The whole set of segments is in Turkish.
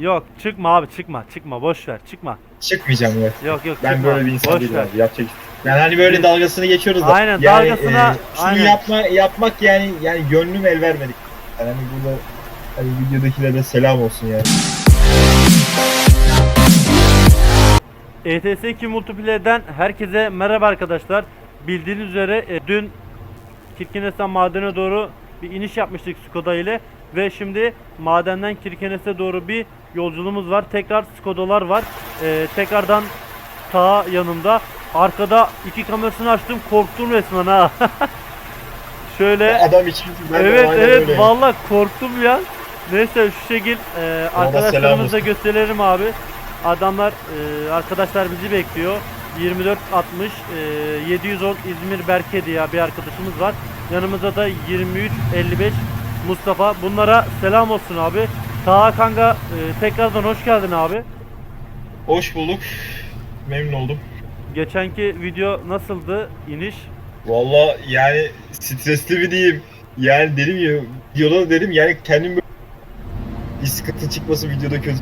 Yok çıkma abi çıkma çıkma boş ver çıkma. Çıkmayacağım ya. Yok yok Ben çıkma. böyle bir insan boş değilim ver. abi. Yapacak. Yani hani böyle dalgasını geçiyoruz da. Aynen, yani, dalgasına- e, şunu aynen. yapma yapmak yani yani gönlüm el vermedi. Yani hani burada hani videodakilere de selam olsun yani. ETS 2 Multiplayer'den herkese merhaba arkadaşlar. Bildiğiniz üzere e, dün Kirkenes'ten madene doğru bir iniş yapmıştık Skoda ile ve şimdi madenden Kirkenes'e doğru bir yolculuğumuz var. Tekrar Skoda'lar var. E, tekrardan sağ yanımda. Arkada iki kamerasını açtım. Korktum resmen ha. Şöyle Adam için evet evet öyle. vallahi korktum ya. Neyse şu şekil e, arkadaşlarımıza gösterelim abi. Adamlar e, arkadaşlar bizi bekliyor. 2460 e, 710 İzmir Berke diye bir arkadaşımız var. Yanımızda da 2355 Mustafa. Bunlara selam olsun abi. Taha kanka e, tekrardan hoş geldin abi. Hoş bulduk. Memnun oldum. Geçenki video nasıldı iniş? Valla yani stresli bir diyeyim. Yani dedim ya videoda da dedim yani kendim böyle bir sıkıntı çıkması videoda kötü.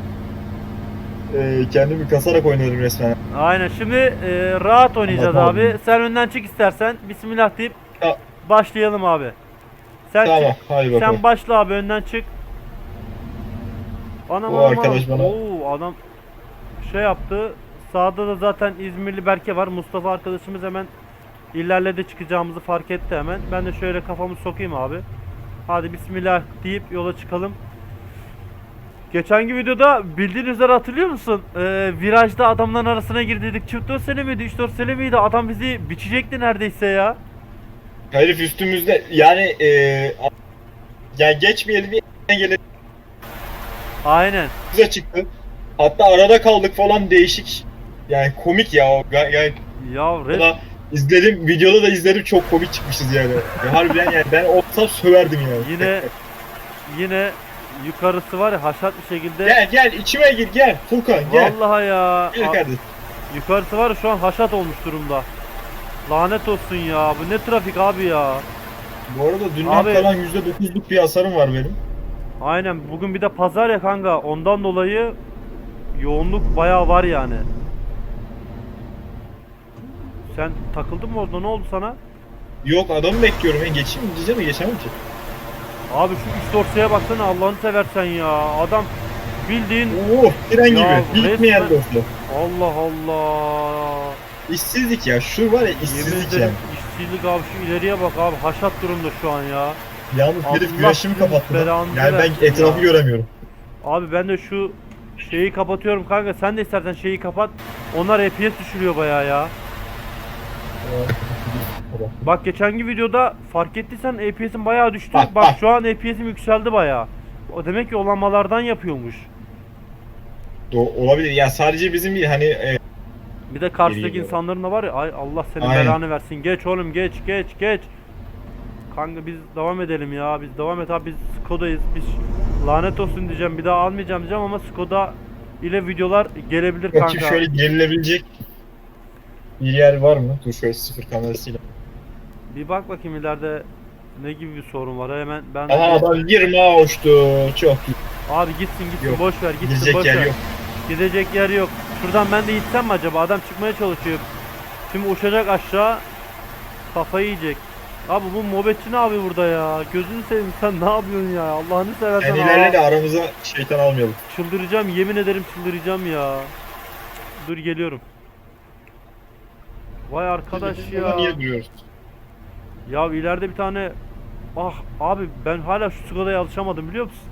Ee, kendimi kasarak oynadım resmen. Aynen şimdi e, rahat oynayacağız Tamam. abi. Sen önden çık istersen. Bismillah deyip Ta- başlayalım abi. Sen Tamam hadi bakalım. Sen başla abi önden çık. Anam O anam, arkadaş anam. bana- Oo, adam şey yaptı. Sağda da zaten İzmirli Berke var. Mustafa arkadaşımız hemen ilerledi çıkacağımızı fark etti hemen. Ben de şöyle kafamı sokayım abi. Hadi bismillah deyip yola çıkalım. Geçenki videoda bildiğin üzere hatırlıyor musun? Ee, virajda adamların arasına girdik. Çift 4 sene miydi? 3-4 sene miydi? Adam bizi biçecekti neredeyse ya. Herif üstümüzde yani e, yani geçmeyelim diye gelelim Aynen. bize çıktı. Hatta arada kaldık falan değişik. Yani komik ya o. Ga- Yani Ya Valla izledim, videoda da izledim çok komik çıkmışız yani. Ya harbiden yani ben olsam söverdim yani. Yine yine yukarısı var ya haşat bir şekilde. Gel gel içime gir gel Furkan gel. Vallahi ya. Gel a- kardeşim. yukarısı var ya şu an haşat olmuş durumda. Lanet olsun ya. Bu ne trafik abi ya. Bu arada dünden Abi- kalan %9'luk bir hasarım var benim. Aynen bugün bir de pazar ya kanka. Ondan dolayı yoğunluk bayağı var yani. Sen takıldın mı orada? Ne oldu sana? Yok adamı bekliyorum ben geçeyim mi diyeceğim de geçemem ki. Abi şu üç dorsaya baksana Allah'ını seversen ya. Adam bildiğin Oo tren Ya, gibi bitmeyen dostum. Allah Allah. İşsizlik ya şu var ya Yemin işsizlik ederim yani. işsizlik abi şu ileriye bak abi haşat durumda şu an ya. Yalnız herif Allah güneşimi senin kapattı. lan. belanı Yani versin ben etrafı ya. göremiyorum. Abi ben de şu şeyi kapatıyorum kanka sen de istersen şeyi kapat. Onlar FPS düşürüyor bayağı ya. Bak geçenki videoda fark ettiysen FPS'in bayağı düştü. Bak, Bak, bak. şu an FPS'im yükseldi bayağı. O demek ki olanmalardan yapıyormuş. Do- olabilir ya sadece bizim değil hani e, Bir de karşıdaki Geliyor. insanların da var ya ay Allah senin Aynen. belanı versin. Geç oğlum geç geç geç. Kanka biz devam edelim ya. Biz devam et abi biz Skoda'yız. Biz lanet olsun diyeceğim. Bir daha almayacağım diyeceğim ama Skoda ile videolar gelebilir bakayım kanka. şöyle gerilebilecek bir yer var mı? Dur şöyle sıfır kamerasıyla. Bir bak bakayım ileride ne gibi bir sorun var. Hemen ben Aha adam 20 hoştu. Çok iyi. Abi gitsin gitsin Yok. boş ver gitsin Gidecek boş yer ver. yok. Gidecek yer yok. Şuradan ben de gitsem mi acaba? Adam çıkmaya çalışıyor. Şimdi uçacak aşağı. Kafayı yiyecek. Abi bu mobetçi ne abi burada ya? Gözünü seveyim sen ne yapıyorsun ya? Allah'ını seversen. Yani ilerle de aramıza şeytan almayalım. Çıldıracağım yemin ederim çıldıracağım ya. Dur geliyorum. Vay arkadaş Biz ya. Niye duruyoruz? Ya ileride bir tane Ah abi ben hala şu Skoda'ya alışamadım biliyor musun?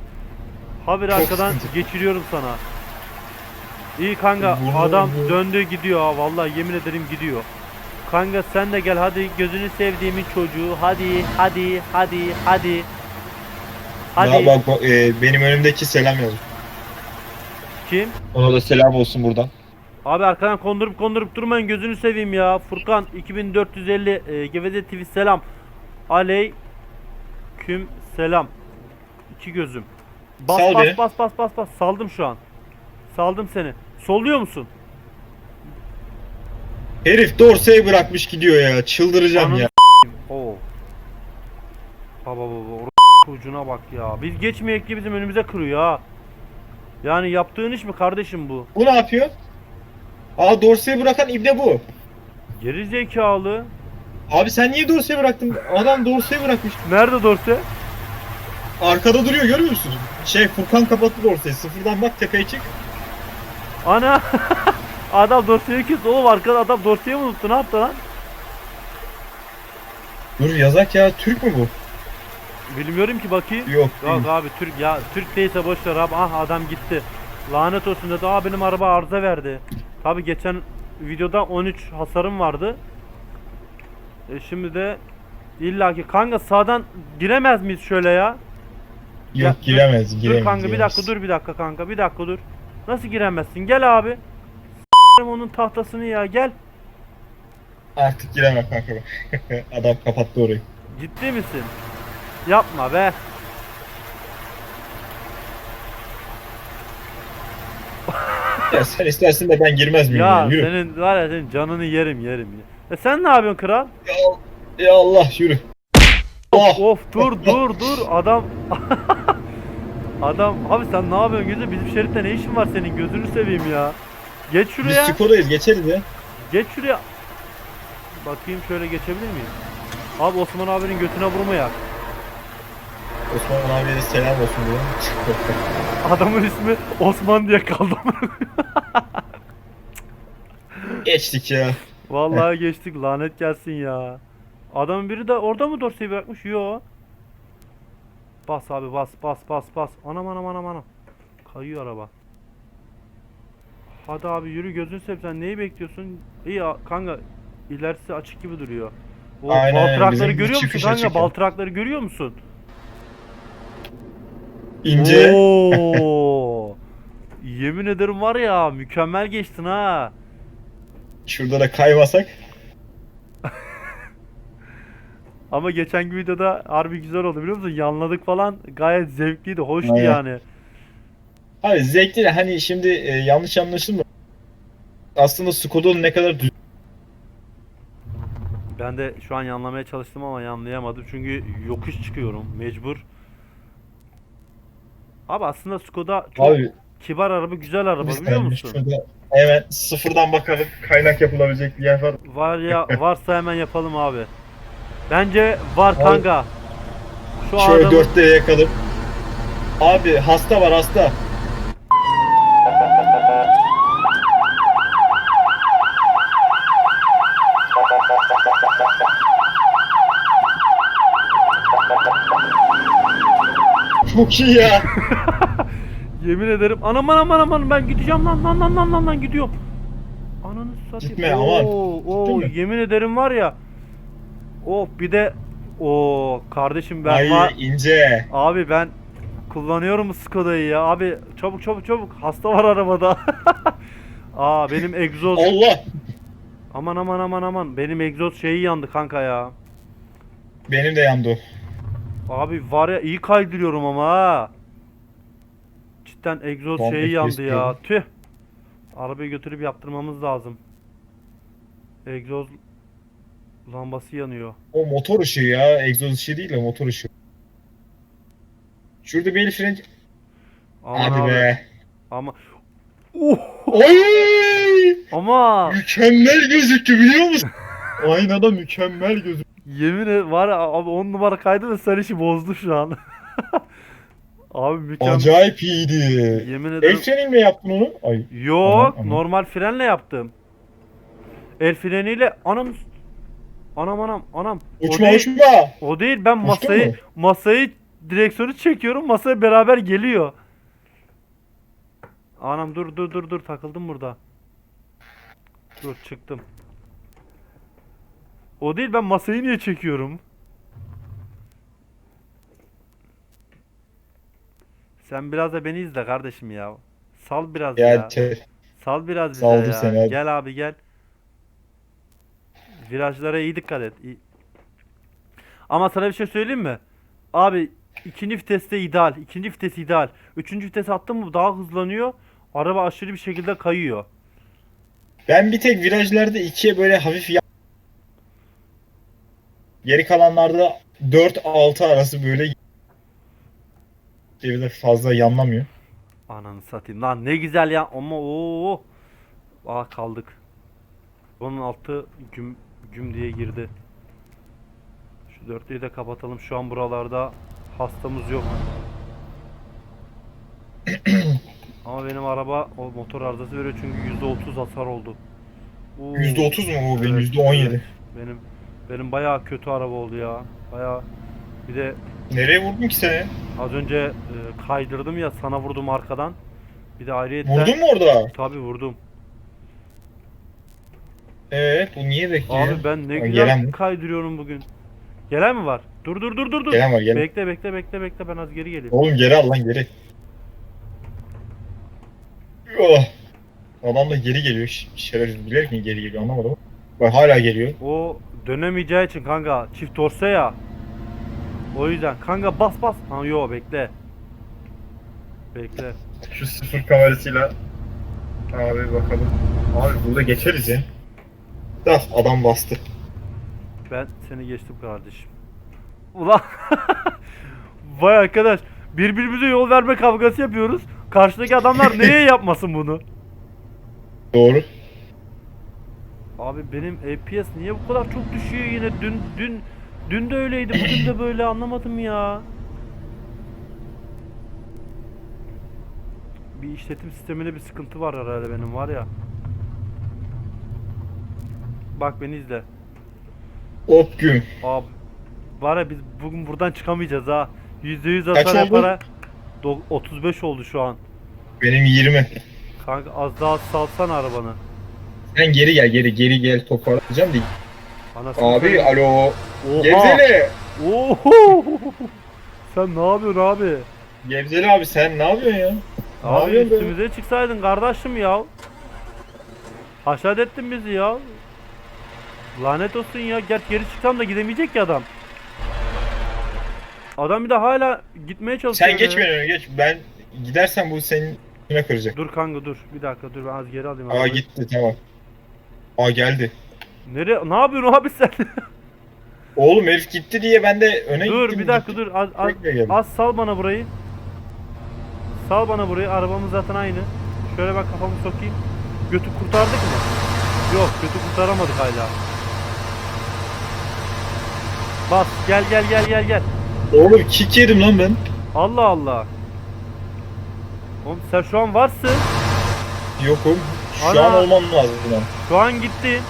Haberi Çok arkadan geçiriyorum sana. İyi kanka adam döndü gidiyor ha vallahi yemin ederim gidiyor. Kanka sen de gel hadi gözünü sevdiğimin çocuğu hadi hadi hadi hadi. Hadi Ya bak, bak e, benim önümdeki selam yazmış. kim? Ona da selam olsun buradan. Abi arkadan kondurup kondurup durmayın gözünü seveyim ya. Furkan 2450 e, Geveze TV selam. Aley küm selam. İki gözüm. Bas Sal bas beni. bas bas bas bas saldım şu an. Saldım seni. Solluyor musun? Herif Dorsey'i bırakmış gidiyor ya. Çıldıracağım Ananı ya. Oo. Baba baba or- ucuna bak ya. Biz geçmeyek ki bizim önümüze kırıyor ha. Yani yaptığın iş mi kardeşim bu? Bu ne yapıyor? Aa dorseyi bırakan ibne bu. Geri zekalı. Abi sen niye dorseyi bıraktın? Adam dorseyi bırakmış. Nerede dorse? Arkada duruyor görüyor musun? Şey Furkan kapattı dorseyi. Sıfırdan bak tepeye çık. Ana. adam dorseyi kes. Oğlum arkada adam dorseyi mi unuttu? Ne yaptı lan? Dur yazak ya. Türk mü bu? Bilmiyorum ki bakayım. Yok. Yok abi Türk ya Türk değilse boş ver abi. Ah adam gitti. Lanet olsun dedi. Aa benim araba arıza verdi. Tabi geçen videoda 13 hasarım vardı. E şimdi de illaki kanka sağdan giremez miyiz şöyle ya? Ya, Yok giremez. Giremez. dur kanka bir giremez. dakika dur bir dakika kanka bir dakika dur. Nasıl giremezsin? Gel abi. S**erim onun tahtasını ya gel. Artık giremem kanka. Adam kapattı orayı. Ciddi misin? Yapma be. Ya sen istersin de ben girmez miyim? Ya Ya, yürü. senin var ya senin canını yerim yerim ya. E sen ne yapıyorsun kral? Ya, ya Allah yürü. Oh. Of dur dur dur adam Adam abi sen ne yapıyorsun gözü bizim şeritte ne işin var senin gözünü seveyim ya. Geç Biz şuraya. Skoda'yız geçeriz ya. Geç şuraya. Bakayım şöyle geçebilir miyim? Abi Osman abinin götüne vurma ya. Osman abiye de selam olsun diyorum. Adamın ismi Osman diye kaldı. Geçtik ya. Vallahi geçtik lanet gelsin ya. Adamın biri de orada mı dorseyi bırakmış? Yo. Bas abi bas bas bas bas. Anam anam anam anam. Kayıyor araba. Hadi abi yürü gözünü seveyim sen neyi bekliyorsun? İyi kanka ilerisi açık gibi duruyor. O Aynen, Bizim görüyor musun kanka? açık ya. Baltrakları görüyor musun? İnce. Oo. Yemin ederim var ya mükemmel geçtin ha. Şurada da kaymasak. Ama geçenki videoda harbi güzel oldu biliyor musun? Yanladık falan gayet zevkliydi, hoştu Aynen. yani. Abi zevkli de hani şimdi e, yanlış anlaşılma. Aslında Skoda'nın ne kadar düz... Ben de şu an yanlamaya çalıştım ama yanlayamadım çünkü yokuş çıkıyorum mecbur. Abi aslında Skoda çok Abi kibar araba, güzel araba biliyor musun? Şurada hemen sıfırdan bakalım kaynak yapılabilecek bir yer var. Var ya varsa hemen yapalım abi. Bence var Abi, kanka. Şu Şöyle adamı dörtte yakalım. Abi hasta var hasta. Çok iyi ya. yemin ederim anam anam anam ben gideceğim lan lan lan lan lan lan gidiyorum. Ananı satayım. Gitme, aman. Oo, oo, yemin ederim var ya. Oh bir de o kardeşim ben Ay var. ince. Abi ben kullanıyorum Skoda'yı ya. Abi çabuk çabuk çabuk. Hasta var arabada. Aa benim egzoz. Allah. Aman aman aman aman. Benim egzoz şeyi yandı kanka ya. Benim de yandı o. Abi var ya iyi kaydırıyorum ama ha. Cidden egzoz Komple şeyi yandı ya. Tüh. Arabayı götürüp yaptırmamız lazım. Egzoz lambası yanıyor. O motor ışığı ya. Egzoz ışığı değil o motor ışığı. Şurada bir el fren... Aman Hadi abi. be. Ama Uh, Oy! ama Mükemmel gözüktü biliyor musun? Aynada mükemmel gözüktü. yemin ederim var ya abi 10 numara kaydı ve sen işi bozdu şu an. abi mükemmel. Acayip iyiydi. Yemin El ederim. freniyle yaptın onu. Ay. Yok, Aman, aman. normal frenle yaptım. El freniyle anam anam anam anam. O Uçma değil, uçma. o değil ben Uçtun masayı mu? masayı direksiyonu çekiyorum. Masaya beraber geliyor. Anam dur dur dur dur takıldım burada. Dur çıktım. O değil ben masayı niye çekiyorum? Sen biraz da beni izle kardeşim ya. Sal biraz ya. Ya Sal biraz bize Saldım ya. seni. Gel abi gel. Virajlara iyi dikkat et. İyi. Ama sana bir şey söyleyeyim mi? Abi ikinci viteste ideal. ikinci vites ideal. Üçüncü vites attın mı daha hızlanıyor. Araba aşırı bir şekilde kayıyor. ben bir tek virajlarda ikiye böyle hafif yan... Geri kalanlarda 4-6 arası böyle evde fazla yanlamıyor. Ananı satayım lan ne güzel ya ama o. Aa kaldık. Onun altı güm güm diye girdi. Şu dörtlüyü de kapatalım. Şu an buralarda hastamız yok. Ama benim araba o motor arızası veriyor çünkü %30 hasar oldu. Oo. %30 mu bu benim? Evet, %17. evet. Benim benim bayağı kötü araba oldu ya. Bayağı bir de Nereye vurdun ki seni? az önce e, kaydırdım ya sana vurdum arkadan. Bir de ayrıyetten Vurdun mu orada? Tabii vurdum. Ee, bu niye bekliyor? Abi ben ne güzel gelen mi? kaydırıyorum bugün. Gelen mi var? Dur dur dur dur dur. Gelen var gelen. Bekle bekle bekle bekle ben az geri geleyim. Oğlum geri al lan geri. Oh. Adam da geri geliyor. Ş- Şerefsiz bilerek mi geri geliyor anlamadım. Bak hala geliyor. O dönemeyeceği için kanka çift dorse ya. O yüzden kanka bas bas. Ha yo bekle. Bekle. Şu sıfır kamerasıyla abi bakalım. Abi burada geçeriz ya. Da adam bastı. Ben seni geçtim kardeşim. Ulan. Vay arkadaş. Birbirimize yol verme kavgası yapıyoruz. Karşıdaki adamlar neye yapmasın bunu? Doğru. Abi benim FPS niye bu kadar çok düşüyor yine? Dün dün dün de öyleydi, bugün de böyle anlamadım ya. Bir işletim sisteminde bir sıkıntı var herhalde benim var ya. Bak beni izle. Hop gün. Abi var ya biz bugün buradan çıkamayacağız ha. %100 Kaç hasar oldu? yapara. Do- 35 oldu şu an. Benim 20. Kanka az daha salsana arabanı. Sen geri gel geri geri gel toparlayacağım değil. Anasını Abi satayım. alo. Oha. Gevzeli. Oho! Sen ne yapıyorsun abi? Gevzeli abi sen ne yapıyorsun ya? Abi yapıyorsun be? üstümüze çıksaydın kardeşim ya. Haşat ettin bizi ya. Lanet olsun ya. Gerçi geri çıksam da gidemeyecek ki adam. Adam bir de hala gitmeye çalışıyor. Sen geç beni geç. Ben gidersen bu senin üstüne kıracak. Dur kanka dur. Bir dakika dur ben az geri alayım. Aa arabayı. gitti tamam. Aa geldi. Nereye? Ne yapıyorsun abi sen? Oğlum herif gitti diye ben de öne dur gittim. bir dakika dur. Az, az, az sal bana burayı. Sal bana burayı. Arabamız zaten aynı. Şöyle bak kafamı sokayım. Götü kurtardık mı? Yok götü kurtaramadık hala. Bas gel gel gel gel gel. Oğlum kick yedim lan ben. Allah Allah. Oğlum sen şu an varsın. Yokum. Şu Ana. an olmam lazım lan. Şu an gittin.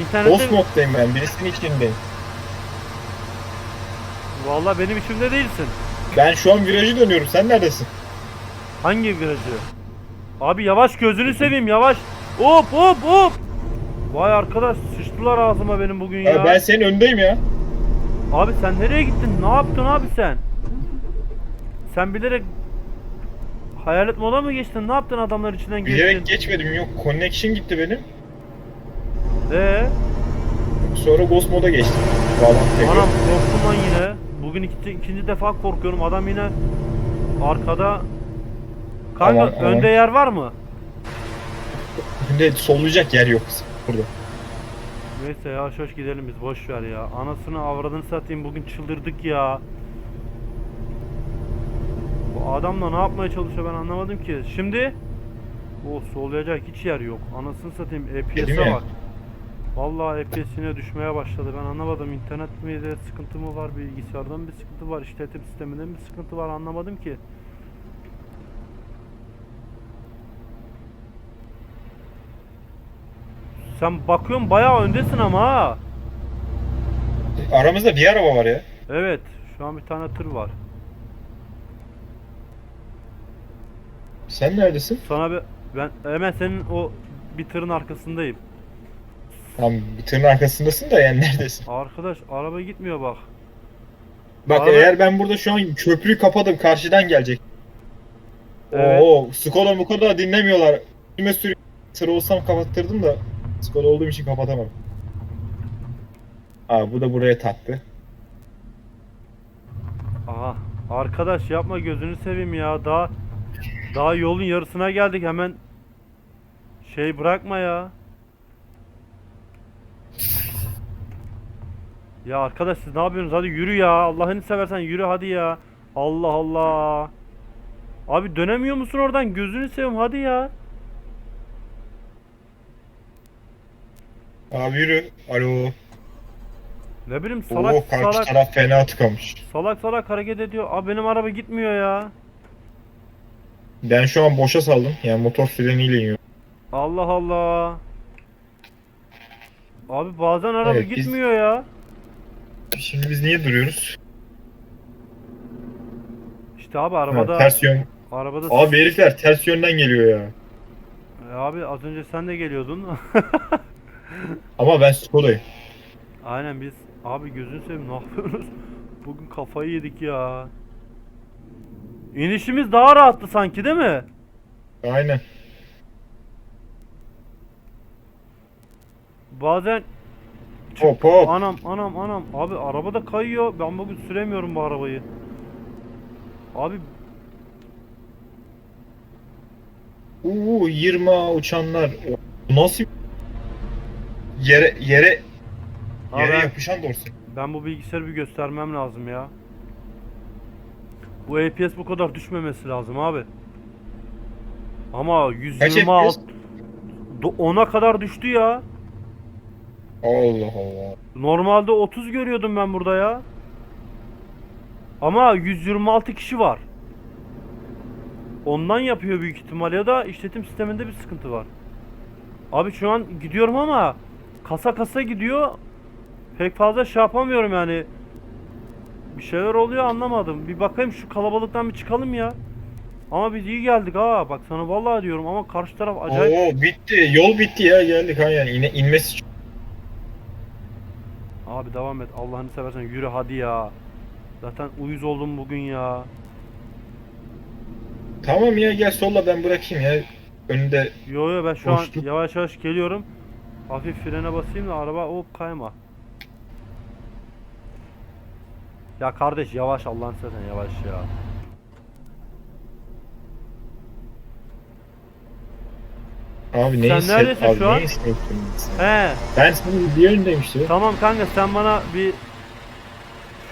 İnternette Boss moddayım ben. Birisinin içindeyim. Vallahi benim içimde değilsin. Ben şu an virajı dönüyorum. Sen neredesin? Hangi virajı? Abi yavaş gözünü seveyim yavaş. Hop hop hop. Vay arkadaş sıçtılar ağzıma benim bugün ya. Ya. Ben senin öndeyim ya. Abi sen nereye gittin? Ne yaptın abi sen? Sen bilerek hayalet moda mı geçtin? Ne yaptın adamlar içinden geçtin? Bilerek geçmedim. Yok connection gitti benim. Ee, Sonra Ghost moda geçtim. Bağlantı anam korktum lan yine. Bugün ikinci, ikinci defa korkuyorum. Adam yine arkada. Kanka Aman, aman. önde yer var mı? Şimdi sollayacak yer yok burada. Neyse ya hoş gidelim biz boş ver ya. Anasını avradını satayım bugün çıldırdık ya. Bu adamla ne yapmaya çalışıyor ben anlamadım ki. Şimdi o sollayacak hiç yer yok. Anasını satayım mi? bak. Vallahi FPS yine düşmeye başladı. Ben anlamadım. İnternet mi de sıkıntı mı var, bilgisayardan bir sıkıntı var, işletim sisteminden bir sıkıntı var anlamadım ki. Sen bakıyorsun bayağı öndesin ama ha. Aramızda bir araba var ya. Evet, şu an bir tane tır var. Sen neredesin? Sana bir ben hemen senin o bir tırın arkasındayım. Tam bir tırın arkasındasın da yani neredesin? Arkadaş araba gitmiyor bak. Bak Abi- eğer ben burada şu an köprüyü kapadım karşıdan gelecek. Evet. Oo, Skoda Mukoda dinlemiyorlar. Üstüme sürü tır olsam kapattırdım da Skoda olduğum için kapatamadım. Aa bu da buraya taktı. Aha. Arkadaş yapma gözünü seveyim ya. Daha daha yolun yarısına geldik hemen şey bırakma ya. Ya arkadaş siz ne yapıyorsunuz? Hadi yürü ya. Allah'ını seversen yürü hadi ya. Allah Allah. Abi dönemiyor musun oradan? Gözünü seveyim hadi ya. Abi yürü. Alo. Ne bileyim salak Oo karşı salak taraf fena tıkamış. salak salak hareket ediyor. Abi benim araba gitmiyor ya. Ben şu an boşa saldım. Yani motor freniyle iniyor. Allah Allah. Abi bazen araba Evet, biz- gitmiyor ya. Şimdi biz niye duruyoruz? İşte abi Ha, arabada ters yön. arabada Abi herifler ters yönden geliyor ya. E abi az önce sen de geliyordun. Ama ben Skoda'yım. Aynen biz abi gözünü seveyim ne yapıyorsunuz? Bugün kafayı yedik ya. İnişimiz daha rahattı sanki değil mi? Aynen. Bazen Hop hop. anam anam anam abi araba da kayıyor. Ben bugün süremiyorum bu arabayı. Abi Uuu 20 uçanlar. O Nasıl yere yere Abi yere ben- yapışan dorsi. ben bu bilgisayarı bir göstermem lazım ya. Bu APS bu kadar düşmemesi lazım abi. Ama Kaç 126 Do- 10'a kadar düştü ya. Allah Allah. Normalde 30 görüyordum ben burada ya. Ama 126 kişi var. Ondan yapıyor büyük ihtimal ya da işletim sisteminde bir sıkıntı var. Abi şu an gidiyorum ama kasa kasa gidiyor. Pek fazla şey yapamıyorum yani. Bir şeyler oluyor anlamadım. Bir bakayım şu kalabalıktan bir çıkalım ya. Ama biz iyi geldik ha. Bak sana vallahi diyorum ama karşı taraf acayip. Oo bitti. Yol bitti ya geldik ha yani İne, inmesi çok- Abi devam et. Allah'ını seversen yürü hadi ya. Zaten uyuz oldum bugün ya. Tamam ya gel solla ben bırakayım ya. Önünde Yo yo ben şu Boşluk. an yavaş yavaş geliyorum. Hafif frene basayım da araba hop kayma. Ya kardeş yavaş Allah'ını seversen yavaş ya. abi neyi Sen neredesin abi, şu an? He Ben senin bir önündeyim işte. tamam kanka sen bana bir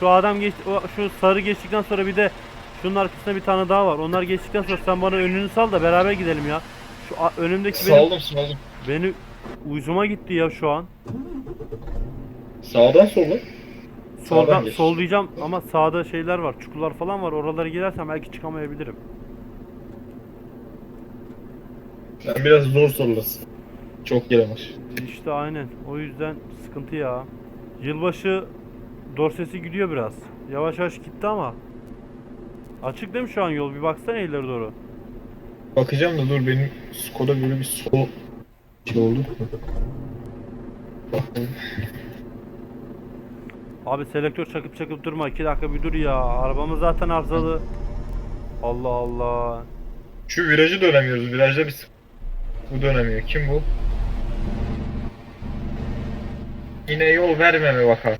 şu adam geç şu sarı geçtikten sonra bir de şunun arkasında bir tane daha var. Onlar geçtikten sonra sen bana önünü sal da beraber gidelim ya. Şu önümdeki benim Saldım saldım. beni uyuzuma gitti ya şu an. Sağdan solla. Soldan Sağdan geç. sol diyeceğim ama sağda şeyler var, çukurlar falan var. Oralara girersem belki çıkamayabilirim. Sen biraz zor sollasın. Çok gelemez. İşte aynen. O yüzden sıkıntı ya. Yılbaşı dorsesi gidiyor biraz. Yavaş yavaş gitti ama. Açık değil mi şu an yol? Bir baksana ileri doğru. Bakacağım da dur benim Skoda böyle bir sol şey oldu. Abi selektör çakıp çakıp durma. 2 dakika bir dur ya. Arabamız zaten arızalı. Allah Allah. Şu virajı dönemiyoruz. Virajda bir sık- Bu dönemiyor. Kim bu? Yine yol vermeme bakar.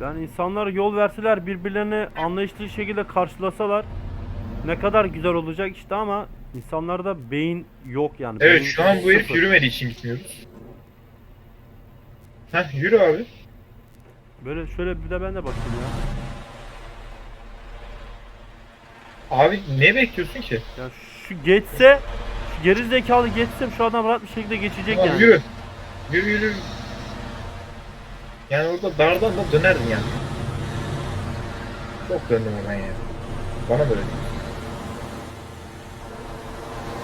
Yani insanlar yol verseler birbirlerini anlayışlı şekilde karşılasalar ne kadar güzel olacak işte ama insanlarda beyin yok yani. Evet Beyin şu an bu herif sıfır. yürümediği için gitmiyoruz. Heh yürü abi. Böyle şöyle bir de ben de bakayım ya. Abi ne bekliyorsun ki? Ya şu geçse, şu geri zekalı geçsem şu adam rahat bir şekilde geçecek Tamam, yani. yürü. Yürü yürü. Yani orada dardan da dönerdin yani. Çok döndüm oradan yani. Bana böyle.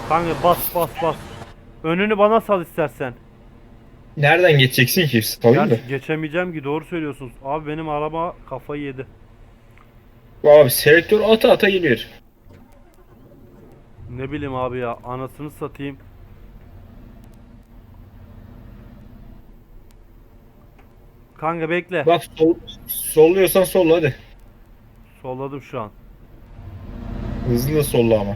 Kanka bas bas bas. Önünü bana sal istersen. Nereden geçeceksin ki? Salayım. Gerçi geçemeyeceğim ki doğru söylüyorsunuz. Abi benim araba kafayı yedi. Abi selektör ata ata geliyor. Ne bileyim abi ya anasını satayım. Kanka bekle. Bak sol, solluyorsan solla hadi. Solladım şu an. Hızlı solla ama.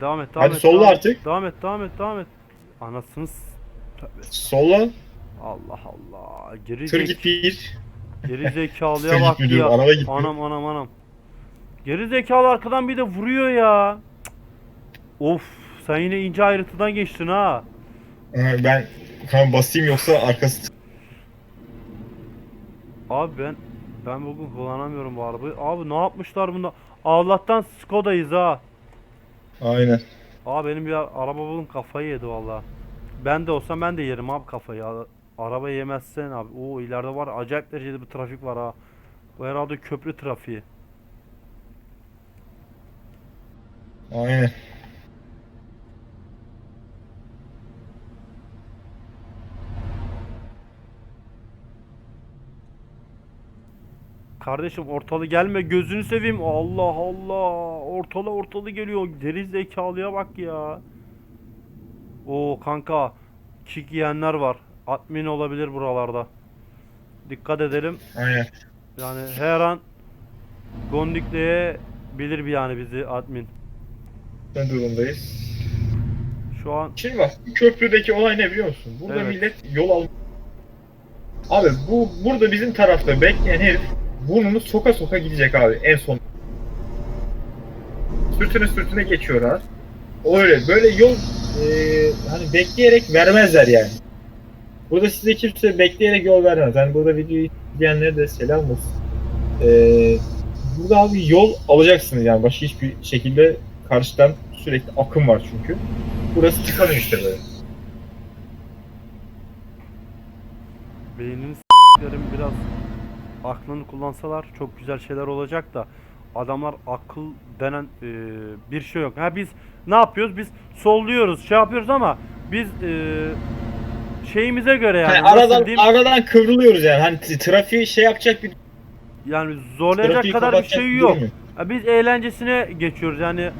Devam et, devam Hadi et. solla devam et. artık. Devam et, devam et, devam et. Anasını s- Tövbe. Solla. Allah Allah. Geri, Tır git bir. geri zekalıya bak diyorum, ya. araba gitmiyor. Anam anam anam. Geri zekalı arkadan bir de vuruyor ya. Of, sen yine ince ayrıntıdan geçtin ha. Ee, Ben tamam basayım yoksa arkası Abi ben ben bugün kullanamıyorum bu arabayı. Abi ne yapmışlar bunda? Allah'tan Skoda'yız ha. Aynen. Aa benim bir araba bulun kafayı yedi valla. Ben de olsam ben de yerim abi kafayı. Araba yemezsen abi. Oo ileride var acayip derecede bir trafik var ha. Bu herhalde köprü trafiği. Aynen. Kardeşim ortalı gelme gözünü seveyim. Allah Allah. Ortalı ortalı geliyor. Deri zekalıya bak ya. Oo kanka. Kick yiyenler var. Admin olabilir buralarda. Dikkat edelim. Aynen. Yani her an Gondikle'ye bilir bir yani bizi admin. Ne durumdayız? Şu an Şimdi bak bu köprüdeki olay ne biliyor musun? Burada Evet. millet yol al. Abi bu burada bizim tarafta bekleyen herif burnunu soka soka gidecek abi en son. Sürtüne sürtüne geçiyor ha. Öyle böyle yol e, hani bekleyerek vermezler yani. Burada size kimse bekleyerek yol vermez. Hani burada videoyu izleyenlere de selam olsun. E, burada abi yol alacaksınız yani başka hiçbir şekilde karşıdan sürekli akım var çünkü. Burası tıkanıyor işte böyle. beynini s**lerim biraz aklını kullansalar çok güzel şeyler olacak da adamlar akıl denen e, bir şey yok. Ha biz ne yapıyoruz? Biz solluyoruz, şey yapıyoruz ama biz e, şeyimize göre yani Yani aradan diyeyim? aradan kıvrılıyoruz yani. Hani trafiği şey yapacak bir yani zorlayacak trafiği kadar bir şey yok. Ha, biz eğlencesine geçiyoruz yani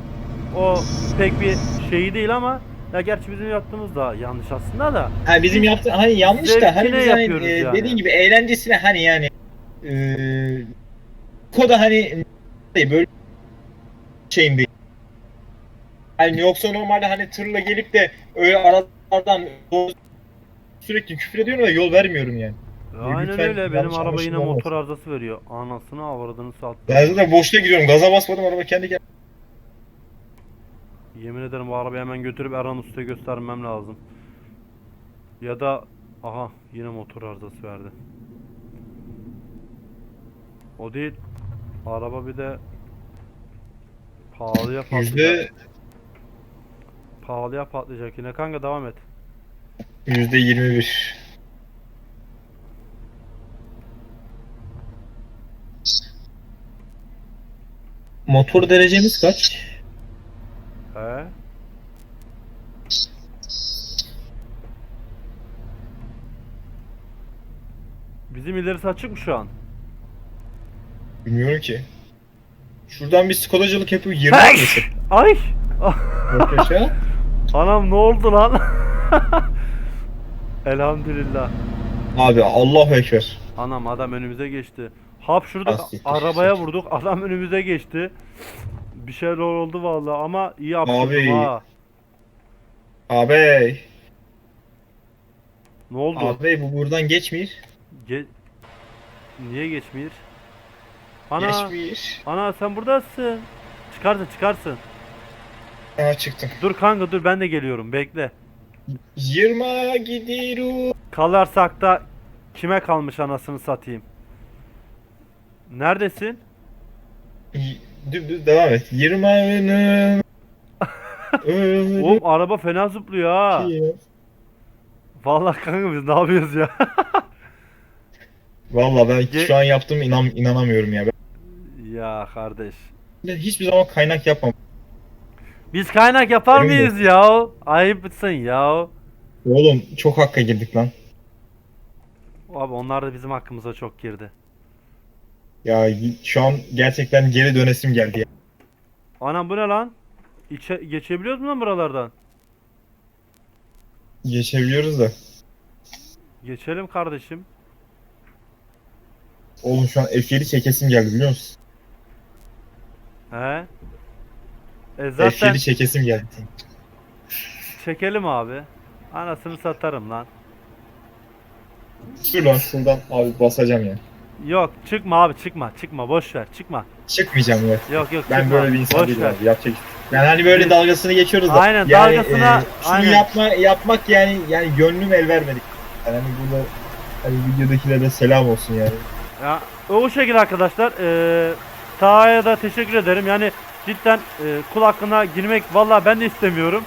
o pek bir şeyi değil ama ya gerçi bizim yaptığımız da yanlış aslında da. Ha bizim yaptığın hani yanlış da hani biz hani e, yani. dediğin gibi eğlencesine hani yani e, koda hani e, böyle şeyim değil. Yani yoksa normalde hani tırla gelip de öyle aralardan sürekli küfür ediyorum da yol vermiyorum yani. Aynen lütfen öyle. Benim araba yine anlaşılma motor arızası veriyor. Anasını avradını sattı. Ben zaten boşta gidiyorum. Gaza basmadım araba kendi gel. Yemin ederim bu arabayı hemen götürüp Erhan Usta'ya göstermem lazım. Ya da aha yine motor arızası verdi. O değil. Araba bir de pahalıya patlayacak. Yüzde Pahalıya patlayacak yine. Kanka devam et. yüzde yirmi bir. Motor derecemiz kaç? He? Bizim ilerisi açık mı şu an? Bilmiyorum ki. Şuradan bir skodacılık yapıp 20 Hey! mısın? Ay! Yok aşağı. Anam ne oldu lan? Elhamdülillah. Abi Allahu Ekber. Anam adam önümüze geçti. Hap şurada arabaya lastik. vurduk. Adam önümüze geçti. Bir şeyler oldu vallahi ama iyi yaptım Abi. ha. Abi. Ne oldu? Abi bu buradan geçmiyor. Ge- Niye geçmiyor? Ana, Geçmiyor. ana sen buradasın. Çıkarsın çıkarsın. Aa çıktım. Dur kanka dur ben de geliyorum bekle. 20 gidiyorum. Kalarsak da kime kalmış anasını satayım. Neredesin? Y- Düz devam et. 20 önüm. Oğlum araba fena zıplıyor ha. Vallahi kanka biz ne yapıyoruz ya? Valla ben Ge- şu an yaptığım inan inanamıyorum ya. Ya kardeş. Hiçbir zaman kaynak yapmam. Biz kaynak yapar Emin mıyız ya? Ayıpsın ya. Oğlum çok hakka girdik lan. Abi onlar da bizim hakkımıza çok girdi. Ya şu an gerçekten geri dönesim geldi ya. Anam bu ne lan? İçe geçebiliyoruz mu lan buralardan? Geçebiliyoruz da. Geçelim kardeşim. Oğlum şu an F7 çekesim geldi biliyor musun? He? E zaten F7 çekesim geldi. çekelim abi. Anasını satarım lan. Dur lan şuradan abi basacağım ya. Yok çıkma abi çıkma çıkma boş ver çıkma. Çıkmayacağım ya. Yok yok Ben çıkma. böyle bir insan boş değilim ver. abi. Yapacak. Yani hani böyle dalgasını geçiyoruz da. Aynen, yani, dalgasına- e, şunu aynen. yapma yapmak yani yani gönlüm el vermedi. Yani hani burada hani videodakilere de selam olsun yani. Ya o şekilde arkadaşlar. Eee Taha'ya da teşekkür ederim. Yani cidden e, kul hakkına girmek vallahi ben de istemiyorum.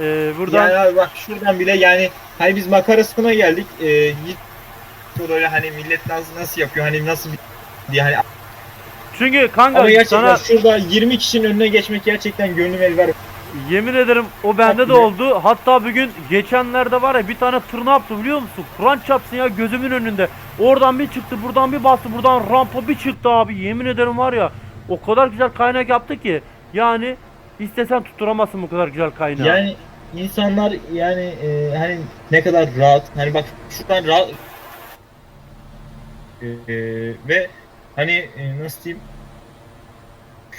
E, buradan Yani abi bak şuradan bile yani hani biz makarasına geldik. E, git böyle hani millet nasıl nasıl yapıyor hani nasıl bir diye hani çünkü kanka ama gerçekten sana şurada 20 kişinin önüne geçmek gerçekten gönlüm el ver. Yemin ederim o bende de oldu. Hatta bugün geçenlerde var ya bir tane tır ne yaptı biliyor musun? Kur'an çapsın ya gözümün önünde. Oradan bir çıktı, buradan bir bastı, buradan rampa bir çıktı abi. Yemin ederim var ya o kadar güzel kaynak yaptı ki. Yani istesen tutturamazsın bu kadar güzel kaynağı. Yani insanlar yani e, hani ne kadar rahat hani bak şuradan rahat e, ve hani e, nasıl diyeyim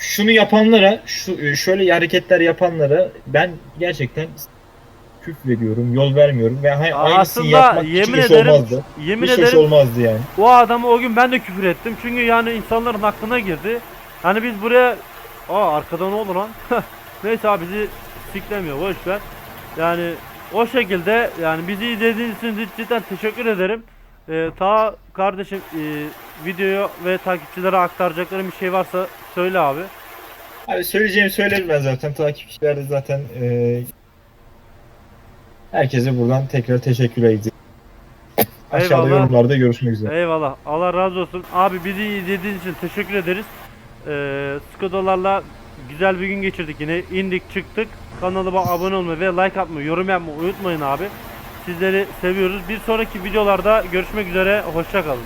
şunu yapanlara şu e, şöyle hareketler yapanlara ben gerçekten küfrediyorum, yol vermiyorum ve hani aynısını yapmak hiç yemin hoş ederim olmazdı. yemin hiç ederim olmazdı yani. o adamı o gün ben de küfür ettim. Çünkü yani insanların aklına girdi. Hani biz buraya aa arkada ne oldu lan? Neyse abi bizi siklemiyor boş ver. Yani o şekilde yani bizi izlediğiniz için cidden teşekkür ederim. Ee, ta kardeşim e, videoyu ve takipçilere aktaracaklarım bir şey varsa söyle abi. Abi söyleyeceğimi söylerim ben zaten. Takipçiler de zaten e, herkese buradan tekrar teşekkür edeceğim. Aşağıda Eyvallah. yorumlarda görüşmek üzere. Eyvallah. Allah razı olsun. Abi bizi izlediğiniz için teşekkür ederiz. Ee, Skodalarla güzel bir gün geçirdik yine. indik çıktık. Kanalıma abone olmayı ve like atmayı, yorum yapmayı unutmayın abi. Sizleri seviyoruz. Bir sonraki videolarda görüşmek üzere. Hoşça kalın.